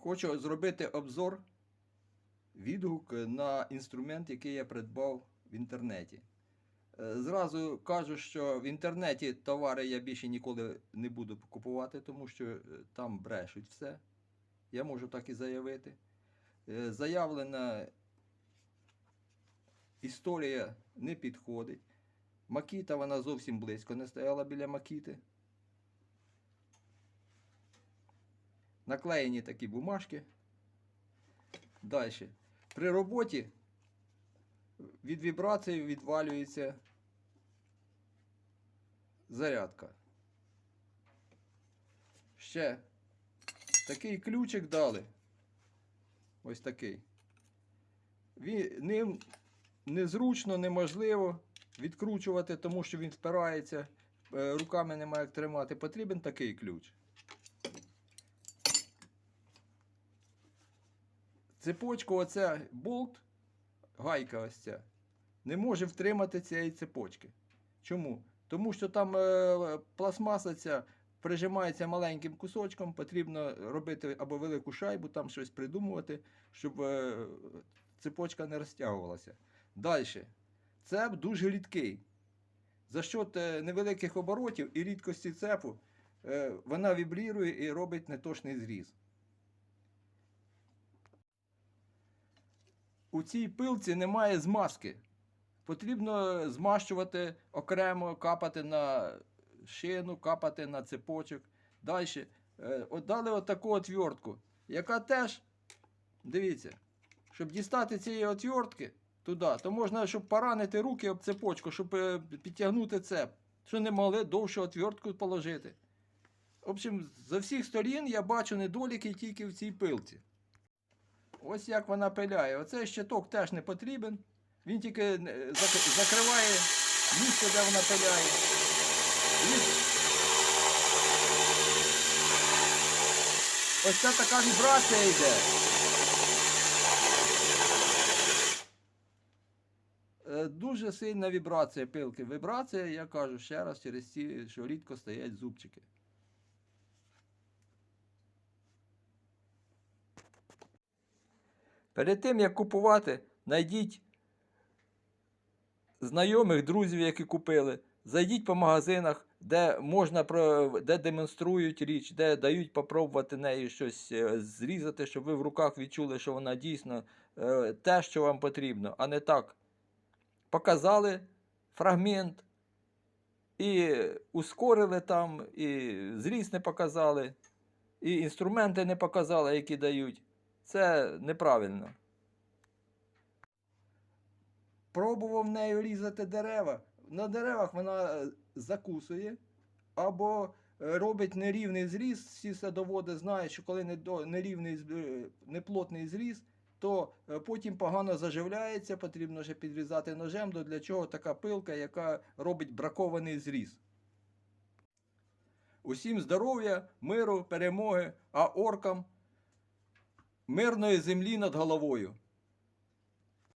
Хочу зробити обзор, відгук на інструмент, який я придбав в інтернеті. Е, Зразу кажу, що в інтернеті товари я більше ніколи не буду купувати, тому що е, там брешуть все. Я можу так і заявити. Е, Заявлена історія не підходить. Макіта вона зовсім близько не стояла біля макіти. Наклеєні такі бумажки. Далі. При роботі від вібрації відвалюється зарядка. Ще такий ключик дали. Ось такий. Він, ним незручно, неможливо відкручувати, тому що він впирається. е, Руками немає як тримати. Потрібен такий ключ. Цепочку, оце болт, гайка ось ця, не може втримати цієї цепочки. Чому? Тому що там е, пластмаса ця прижимається маленьким кусочком, потрібно робити або велику шайбу, там щось придумувати, щоб е, цепочка не розтягувалася. Далі. Цеп дуже рідкий. За счет е, невеликих оборотів і рідкості цепу е, вона вібрірує і робить неточний зріз. У цій пилці немає змазки. Потрібно змащувати окремо, капати на шину, капати на цепочок. Далі. От дали отаку отвертку, яка теж, дивіться, щоб дістати цієї отвертки туди, то можна, щоб поранити руки об цепочку, щоб е, підтягнути цеп. Що не могли довше отвертку положити. В общем, з всіх сторін я бачу недоліки тільки в цій пилці. Ось як вона пиляє. Оцей щиток теж не потрібен. Він тільки е, закриває місце, де вона пиляє. Ось це така вібрація йде. Е, Дуже сильна вібрація пилки. Вібрація, я кажу ще раз, через ті, що рідко стоять зубчики. Перед тим, як купувати, знайдіть знайомих, друзів, які купили. Зайдіть по магазинах, де можна де демонструють річ, де дають попробувати нею щось е, зрізати, щоб ви в руках відчули, що вона дійсно е, те, що вам потрібно, а не так. Показали фрагмент і ускорили там, і зріз не показали, і інструменти не показали, які дають. Це неправильно. Пробував нею різати дерева. На деревах вона е, закусує або е, робить нерівний зріз. Всі садоводи знають, що коли нерівний, е, неплотний зріз, то потім погано заживляється, потрібно ще підрізати ножем, для чого така пилка, яка робить бракований зріз. Усім здоров'я, миру, перемоги, а оркам мирної землі над головою.